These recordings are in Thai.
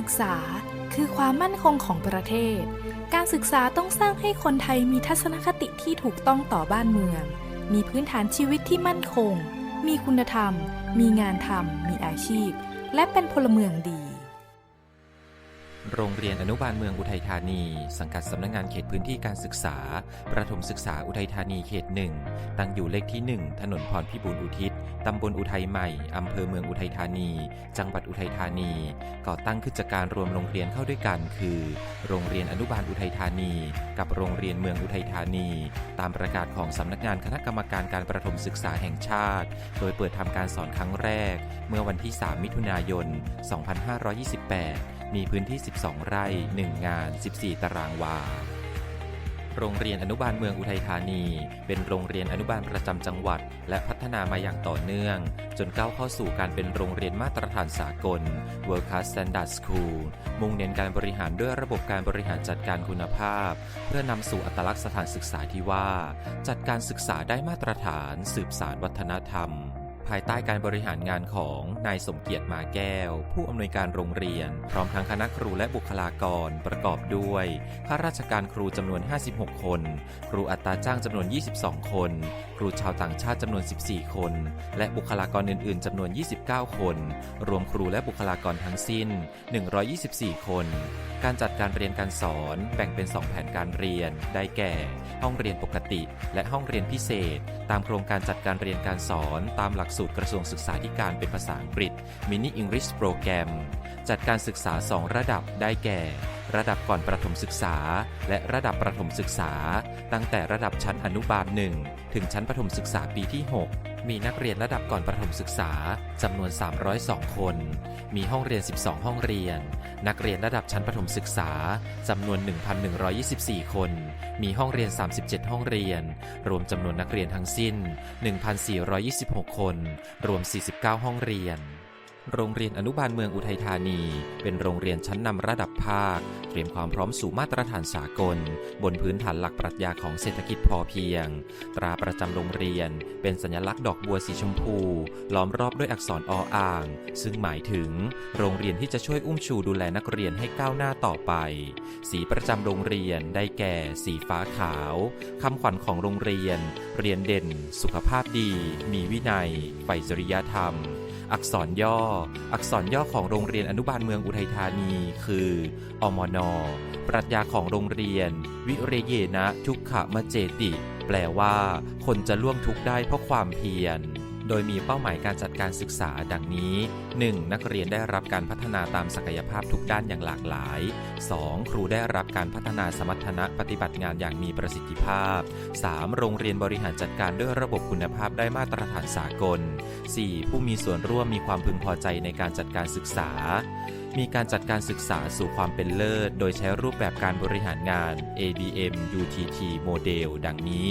ศึกษาคือความมั่นคงของประเทศ การศึกษาต้องสร้างให้คนไทยมีทัศนคติที่ถูกต้องต่อบ้านเมือง มีพื้นฐานชีวิตที่มั่นคง มีคุณธรรม มีงานทำ มีอาชีพ และเป็นพลเมืองดี โรงเรียนอนุบาลเมืองอุทัยธานี สังกัดสำนักงานเขตพื้นที่การศึกษา ประถมศึกษาอุทัยธานีเขตหนึ่ง ตั้งอยู่เลขที่ 1 ถนนพรพิบูลอุทิศ ตำบลอุทัยใหม่ อำเภอเมืองอุทัยธานี จังหวัดอุทัยธานี ก่อตั้งขึ้นจากการรวมโรงเรียนเข้าด้วยกัน คือ โรงเรียนอนุบาลอุทัยธานี กับโรงเรียนเมืองอุทัยธานี ตามประกาศของสำนักงานคณะกรรมการการประถมศึกษาแห่งชาติ โดยเปิดทำการสอนครั้งแรก เมื่อวันที่ 3 มิถุนายน 2528 มีพื้นที่ 12 ไร่ 1 งาน 14 ตารางวา โรงเรียนอนุบาลเมืองอุทัยธานี เป็นโรงเรียนอนุบาลประจำจังหวัด และพัฒนามาอย่างต่อเนื่อง จนก้าวเข้าสู่การเป็นโรงเรียนมาตรฐานสากล World Class Standard School มุ่งเน้นการบริหารด้วยระบบการบริหารจัดการคุณภาพ เพื่อนำสู่อัตลักษณ์สถานศึกษาที่ว่า จัดการศึกษาได้มาตรฐาน สืบสารวัฒนธรรม ภายใต้การบริหารงานของนายสมเกียรติมาแก้ว ผู้อำนวยการโรงเรียน พร้อมทั้งคณะครูและบุคลากรประกอบด้วยข้าราชการครูจำนวน 56 คน ครูอัตราจ้างจำนวน 22 คน ครูชาวต่างชาติจำนวน 14 คน และบุคลากรอื่น ๆจำนวน 29 คน รวมครูและบุคลากรทั้งสิ้น 124 คน การจัดการเรียนการสอนแบ่งเป็น 2 แผนการเรียน ได้แก่ ห้องเรียนปกติ และห้องเรียนพิเศษ ตามโครงการจัดการเรียนการสอนตามหลักสูตรกระทรวงศึกษาธิการเป็นภาษาอังกฤษ Mini English Program จัดการศึกษา 2 ระดับได้แก่ ระดับก่อนประถมศึกษา และระดับประถมศึกษา ตั้งแต่ระดับชั้นอนุบาล1ถึงชั้นประถมศึกษาปีที่ 6 มีนักเรียนระดับก่อนประถมศึกษาจำนวน 302 คน มีห้องเรียน 12 ห้องเรียน นักเรียนระดับชั้นประถมศึกษาจำนวน 1,124 คน มีห้องเรียน 37 ห้องเรียน รวมจำนวนนักเรียนทั้งสิ้น 1,426 คน รวม 49 ห้องเรียน โรงเรียนอนุบาลเมืองอุทัยธานี เป็นโรงเรียนชั้นนำระดับภาค เตรียมความพร้อมสู่มาตรฐานสากล บนพื้นฐานหลักปรัชญาของเศรษฐกิจพอเพียง ตราประจำโรงเรียน เป็นสัญลักษณ์ดอกบัวสีชมพู ล้อมรอบด้วยอักษรออ่าง ซึ่งหมายถึง โรงเรียนที่จะช่วยอุ้มชูดูแลนักเรียนให้ก้าวหน้าต่อไป สีประจำโรงเรียนได้แก่ สีฟ้าขาวคำขวัญของโรงเรียน เรียนเด่น สุขภาพดี มีวินัยใฝ่จริยธรรม อักษรย่อ อักษรย่อของโรงเรียนอนุบาลเมืองอุทัยธานี คือ อมน ปรัชญาของโรงเรียน วิเรเยนะทุกขมเจติ แปลว่า คนจะล่วงทุกข์ได้เพราะความเพียร โดยมีเป้าหมายการจัดการศึกษาดังนี้ 1. นักเรียนได้รับการพัฒนาตามศักยภาพทุกด้านอย่างหลากหลาย 2. ครูได้รับการพัฒนาสมรรถนะปฏิบัติงานอย่างมีประสิทธิภาพ 3. โรงเรียนบริหารจัดการด้วยระบบคุณภาพได้มาตรฐานสากล 4. ผู้มีส่วนร่วมมีความพึงพอใจในการจัดการศึกษา มีการจัดการศึกษาสู่ความเป็นเลิศ โดยใช้รูปแบบการบริหารงาน ABM UTT โมเดลดังนี้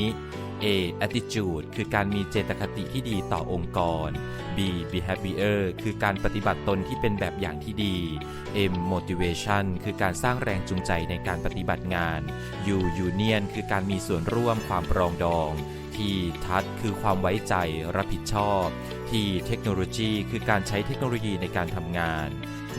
A attitude คือการมีเจตคติที่ดีต่อองค์กร B behavior คือการปฏิบัติตนที่เป็นแบบอย่างที่ดี M motivation คือการสร้างแรงจูงใจในการปฏิบัติงาน U union คือการมีส่วนร่วมความปรองดอง T touch คือความไว้ใจรับผิดชอบ T technology คือการใช้เทคโนโลยีในการทำงาน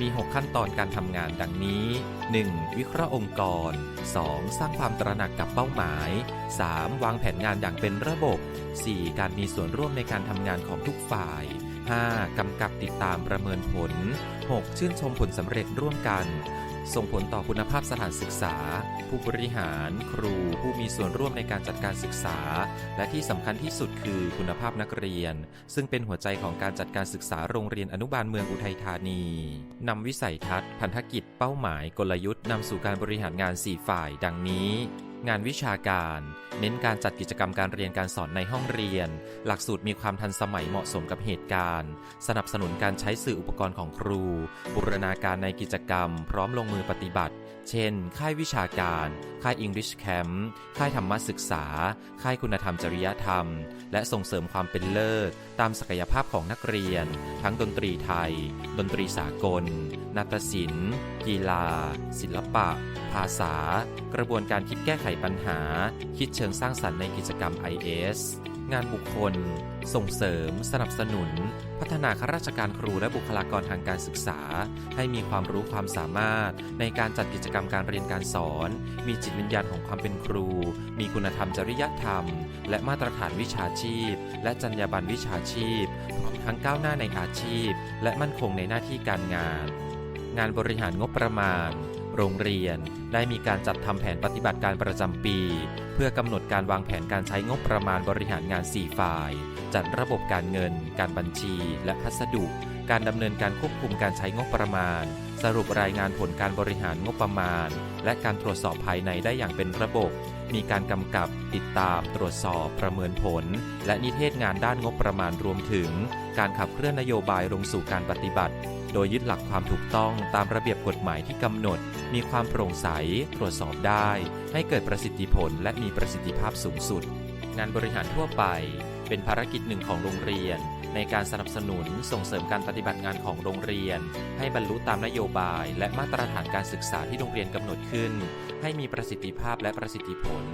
มี 6 ขั้นตอนการทำงานดังนี้ 1. วิเคราะห์องค์กร 2. สร้างความตระหนักกับเป้าหมาย 3. วางแผนงานอย่างเป็นระบบ 4. การมีส่วนร่วมในการทำงานของทุกฝ่าย 5. กำกับติดตามประเมินผล 6. ชื่นชมผลสำเร็จร่วมกัน ส่งผลต่อคุณภาพสถานศึกษา ผู้บริหาร ครู ผู้มีส่วนร่วมในการจัดการศึกษา และที่สำคัญที่สุดคือคุณภาพนักเรียน ซึ่งเป็นหัวใจของการจัดการศึกษาโรงเรียนอนุบาลเมืองอุทัยธานีนำวิสัยทัศน์ พันธกิจ เป้าหมาย กลยุทธ์นำสู่การบริหารงาน 4 ฝ่าย ดังนี้ งานวิชาการ เน้นการจัดกิจกรรมการเรียนการสอนในห้องเรียน หลักสูตรมีความทันสมัยเหมาะสมกับเหตุการณ์ สนับสนุนการใช้สื่ออุปกรณ์ของครู บูรณาการในกิจกรรม พร้อมลงมือปฏิบัติ เช่น ค่ายวิชาการ ค่าย English Camp ค่ายธรรมศึกษา ค่ายคุณธรรมจริยธรรม และส่งเสริมความเป็นเลิศ ตามศักยภาพของนักเรียน ทั้งดนตรีไทย ดนตรีสากล นาฏศิลป์ กีฬา ศิลปะ ภาษา กระบวนการคิดแก้ไขปัญหา คิดเชิงสร้างสรรค์ในกิจกรรม IS งานบุคคล ส่งเสริม สนับสนุน พัฒนาข้าราชการครูและบุคลากรทางการศึกษา ให้มีความรู้ความสามารถ ในการจัดกิจกรรมการเรียนการสอน มีจิตวิญญาณของความเป็นครู มีคุณธรรมจริยธรรม และมาตรฐานวิชาชีพ และจรรยาบรรณวิชาชีพพร้อมทั้งก้าวหน้าในอาชีพ และมั่นคงในหน้าที่การงาน งานบริหารงบประมาณ โรงเรียน ได้มีการจัดทำแผนปฏิบัติการประจำปี เพื่อกำหนดการวางแผนการใช้งบประมาณบริหารงาน 4 ฝ่าย จัดระบบการเงิน การบัญชี และพัสดุ การดำเนินการควบคุมการใช้งบประมาณ สรุปรายงานผลการบริหารงบประมาณ และการตรวจสอบภายในได้อย่างเป็นระบบ มีการกำกับ ติดตาม ตรวจสอบ ประเมินผล และนิเทศงานด้านงบประมาณรวมถึง การขับเคลื่อนนโยบายลงสู่การปฏิบัติ โดยยึดหลักความถูกต้องตามระเบียบกฎหมายที่กำหนด มีความโปร่งใส ตรวจสอบได้ ให้เกิดประสิทธิผลและมีประสิทธิภาพสูงสุด งานบริหารทั่วไป เป็นภารกิจหนึ่งของโรงเรียน ในการสนับสนุนส่งเสริมการปฏิบัติงานของโรงเรียน ให้บรรลุตามนโยบาย และมาตรฐานการศึกษาที่โรงเรียนกำหนดขึ้น ให้มีประสิทธิภาพและประสิทธิผล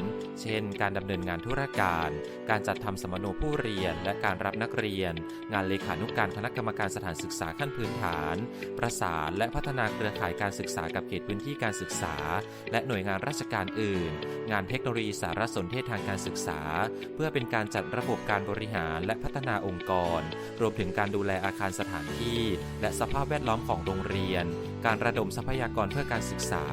เช่น การดำเนินงานธุรการ การจัดทำสมโนผู้เรียน และการรับนักเรียน งานเลขานุการคณะกรรมการสถานศึกษาขั้นพื้นฐาน ประสานและพัฒนาเครือข่ายการศึกษากับเขตพื้นที่การศึกษา และหน่วยงานราชการอื่น งานเทคโนโลยีสารสนเทศทางการศึกษา เพื่อเป็นการจัดระบบการบริหารและพัฒนาองค์กร รวมถึงการดูแลอาคารสถานที่ และสภาพแวดล้อมของโรงเรียนการระดมทรัพยากรเพื่อการศึกษา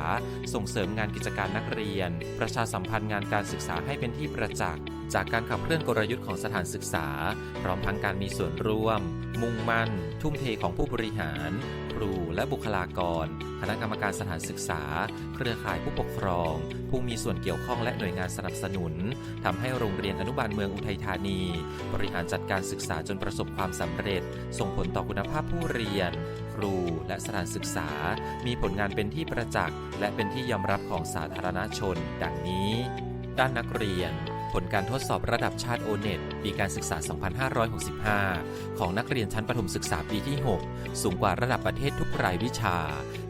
ส่งเสริมงานกิจการนักเรียน ประชาสัมพันธ์งานการศึกษาให้เป็นที่ประจักษ์ จากการขับเคลื่อนกลยุทธ์ของสถานศึกษา พร้อมทั้งการมีส่วนร่วม มุ่งมั่น ทุ่มเทของผู้บริหาร ครูและบุคลากร คณะกรรมการสถานศึกษา เครือข่ายผู้ปกครอง ผู้มีส่วนเกี่ยวข้องและหน่วยงานสนับสนุนทำให้โรงเรียนอนุบาลเมืองอุทัยธานี บริหารจัดการศึกษาจนประสบความสำเร็จ ส่งผลต่อคุณภาพผู้เรียน ครูและสถานศึกษา มีผลงานเป็นที่ประจักษ์และเป็นที่ยอมรับของสาธารณชน ดังนี้ ด้านนักเรียน ผลการทดสอบระดับชาติโอเน็ตปีการศึกษา 2565 ของนักเรียนชั้นประถมศึกษาปีที่ 6 สูงกว่าระดับประเทศทุกรายวิชา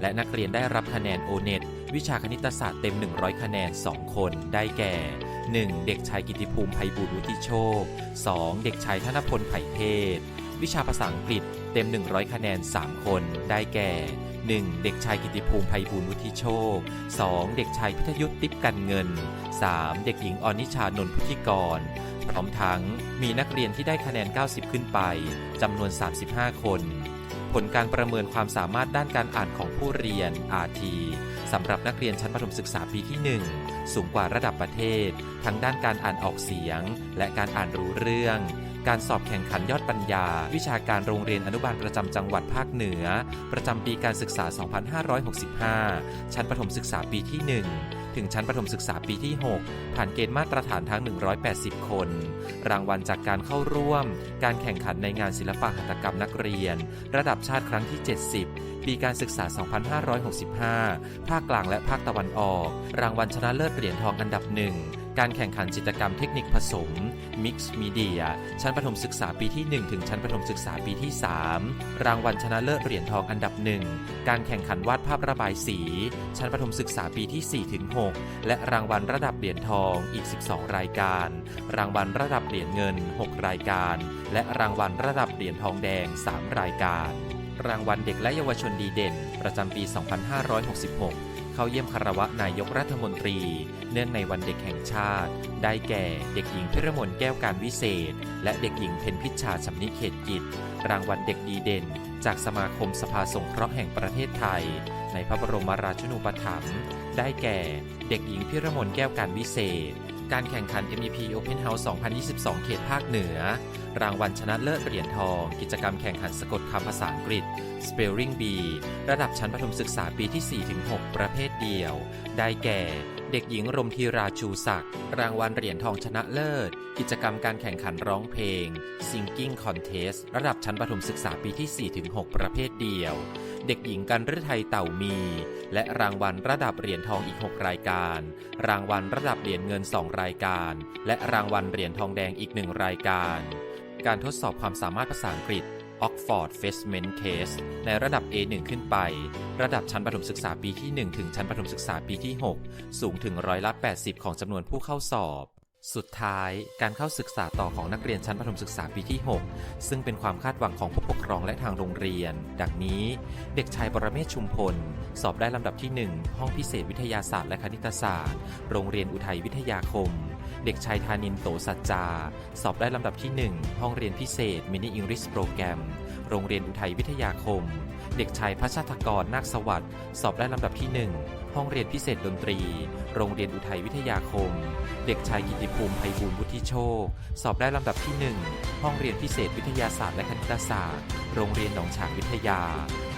และนักเรียนได้รับคะแนนโอเน็ตวิชาคณิตศาสตร์เต็ม 100 คะแนน 2 คนได้แก่ 1. เด็กชายกิติภูมิไพบูลวุฒิโชค 2. เด็กชายธนพลไผ่เทศ วิชาภาษาอังกฤษเต็ม 100 คะแนน 3 คน ได้แก่ 1. เด็กชายกิติภูมิไพบูลวุฒิโชค 2. เด็กชายพิทยุทธติ๊บกันเงิน 3. เด็กหญิงอนิชานนท์พุทธิกร พร้อมทั้งมีนักเรียนที่ได้คะแนน 90 ขึ้นไปจำนวน 35 คน ผลการประเมินความสามารถด้านการอ่านของผู้เรียน RT สำหรับนักเรียนชั้นประถมศึกษาปีที่ 1 สูงกว่าระดับประเทศ ทั้งด้านการอ่านออกเสียง และการอ่านรู้เรื่อง การสอบแข่งขันยอดปัญญา วิชาการโรงเรียนอนุบาลประจำจังหวัดภาคเหนือ ประจำปีการศึกษา 2565 ชั้นประถมศึกษาปีที่ 1 ถึงชั้นประถมศึกษาปีที่ 6 ผ่านเกณฑ์มาตรฐานทั้ง 180 คน รางวัลจากการเข้าร่วม การแข่งขันในงานศิลปะหัตถกรรมนักเรียน ระดับชาติครั้งที่ 70 ปีการศึกษา 2565 ภาคกลางและภาคตะวันออก รางวัลชนะเลิศเหรียญทองอันดับหนึ่ง การแข่งขันจิตกรรมเทคนิคผสม Mix Media ชั้นประถมศึกษาปีที่ 1 ถึงชั้นประถมศึกษาปีที่ 3 รางวัลชนะเลิศเหรียญทองอันดับหนึ่งการแข่งขันวาดภาพระบายสี ชั้นประถมศึกษาปีที่ 4 ถึง 6 และรางวัลระดับเหรียญทองอีก 12 รายการ รางวัลระดับเหรียญเงิน 6 รายการ และรางวัลระดับเหรียญทองแดง 3 รายการ รางวัลเด็กและเยาวชนดีเด่น ประจำปี 2566 เข้าเยี่ยมคารวะนายกรัฐมนตรี เนื่องในวันเด็กแห่งชาติ ได้แก่ เด็กหญิงพิรมนแก้วการวิเศษ และเด็กหญิงเพนพิชชาชำนิเขตกิจ รางวัลเด็กดีเด่น จากสมาคมสภาสงเคราะห์แห่งประเทศไทย ในพระบรมราชูปถัมภ์ได้แก่ เด็กหญิงพิรมนแก้วการวิเศษ การแข่งขัน MEP Open House 2022 เขตภาคเหนือ รางวัลชนะเลิศเหรียญทอง กิจกรรมแข่งขันสะกดคำภาษาอังกฤษ Spelling Bee ระดับชั้นประถมศึกษาปีที่ 4-6 ประเภทเดียว ได้แก่ เด็กหญิงรมธีราชูศักดิ์รางวัลเหรียญทองชนะเลิศ กิจกรรมการแข่งขันร้องเพลง Singing Contest ระดับชั้นประถมศึกษาปีที่ 4-6 ประเภทเดียว เด็กหญิงกันฤทัยเต่ามี และรางวัลระดับเหรียญทองอีก 6 รายการ รางวัลระดับเหรียญเงิน 2 รายการ และรางวัลเหรียญทองแดงอีก 1 รายการ การทดสอบความสามารถภาษาอังกฤษ Oxford Assessment Test ในระดับ A1 ขึ้นไป ระดับชั้นประถมศึกษาปีที่ 1 ถึงชั้นประถมศึกษาปีที่ 6 สูงถึงร้อยละ 80 ของจำนวนผู้เข้าสอบ สุดท้าย การเข้าศึกษาต่อของนักเรียนชั้นประถมศึกษาปีที่ 6 ซึ่งเป็นความคาดหวังของผู้ปกครองและทางโรงเรียน ดังนี้ เด็กชายปรเมศชุมพล สอบได้ลำดับที่ 1 ห้องพิเศษวิทยาศาสตร์และคณิตศาสตร์ โรงเรียนอุทัยวิทยาคม เด็กชายธานินโตสัจจา สอบได้ลำดับที่ 1 ห้องเรียนพิเศษมินิอิงลิสโปรแกรม โรงเรียนอุทัยวิทยาคม เด็กชายพัชรกรนาคสวัสดิ์สอบได้ลำดับที่ 1 ห้องเรียนพิเศษดนตรี โรงเรียนอุทัยวิทยาคม เด็กชายกิติภูมิไพบูลย์วุฒิโชค สอบได้ลำดับที่ 1 ห้องเรียนพิเศษวิทยาศาสตร์และคณิตศาสตร์ โรงเรียนหนองฉางวิทยา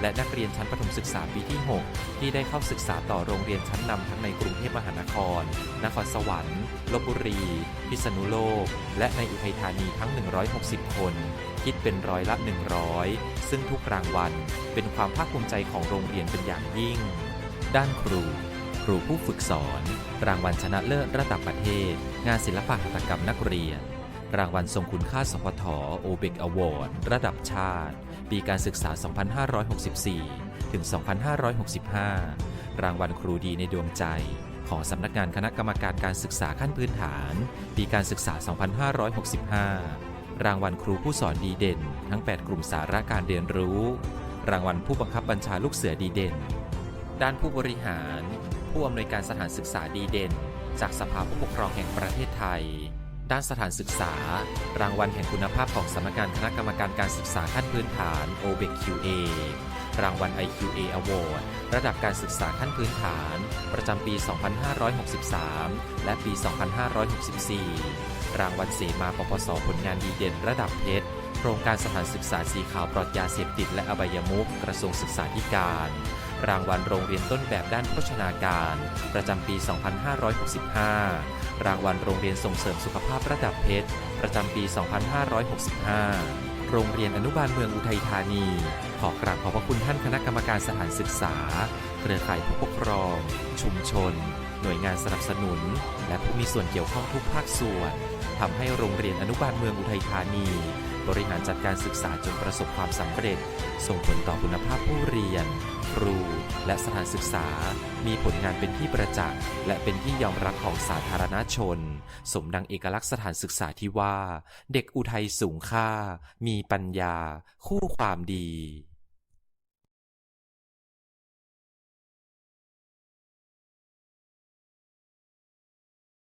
และนักเรียนชั้นประถมศึกษาปีที่ 6 ที่ได้เข้าศึกษาต่อโรงเรียนชั้นนำทั้งในกรุงเทพมหานคร นครสวรรค์ลบบุรี พิษณุโลก และในอุทัยธานีทั้ง 160 คน คิดเป็นร้อยละ 100 ซึ่งทุกรางวัลเป็นความภาคภูมิใจของโรงเรียนเป็นอย่างยิ่ง ด้านครู ครูผู้ฝึกสอน รางวัลชนะเลิศระดับประเทศ งานศิลปะหัตถกรรมนักเรียน รางวัลทรงคุณค่าสพทโอเบกอวอร์ดระดับชาติ ปีการศึกษา 2564 ถึง 2565 รางวัลครูดีในดวงใจ ของสำนักงานคณะกรรมการการศึกษาขั้นพื้นฐาน ปีการศึกษา 2565 รางวัลครูผู้สอนดีเด่น ทั้ง 8 กลุ่มสาระการเรียนรู้ รางวัลผู้บังคับบัญชาลูกเสือดีเด่น ด้านผู้บริหาร ผู้อำนวยการสถานศึกษาดีเด่น จากสภาผู้ปกครองแห่งประเทศไทย ด้านสถานศึกษา รางวัลแห่งคุณภาพของสำนักงานคณะกรรมการการศึกษาขั้นพื้นฐาน OBEQA รางวัล IQA Award ระดับการศึกษาขั้นพื้นฐาน ประจำปี 2563 และปี 2564 รางวัลเสมาปปสผลงานดีเด่นระดับเพชรโครงการสถานศึกษาสีขาวปลอดยาเสพติดและอบายมุขกระทรวงศึกษาธิการ รางวัลโรงเรียนต้นแบบด้านโภชนาการ ประจำปี 2565 รางวัลโรงเรียนส่งเสริมสุขภาพระดับเพชร ประจำปี 2565 โรงเรียนอนุบาลเมืองอุทัยธานี ขอกราบขอบพระคุณท่านคณะกรรมการสถานศึกษา เครือข่ายผู้ปกครอง ชุมชน หน่วยงานสนับสนุน และผู้มีส่วนเกี่ยวข้องทุกภาคส่วนทำให้โรงเรียนอนุบาลเมืองอุทัยธานี บริหารจัดการศึกษาจนประสบความสำเร็จ ส่งผลต่อคุณภาพผู้เรียน ครู และสถานศึกษา มีผลงานเป็นที่ประจักษ์ และเป็นที่ยอมรับของสาธารณชน สมดังเอกลักษณ์สถานศึกษาที่ว่า เด็กอุทัยสูงค่า มีปัญญา คู่ความดี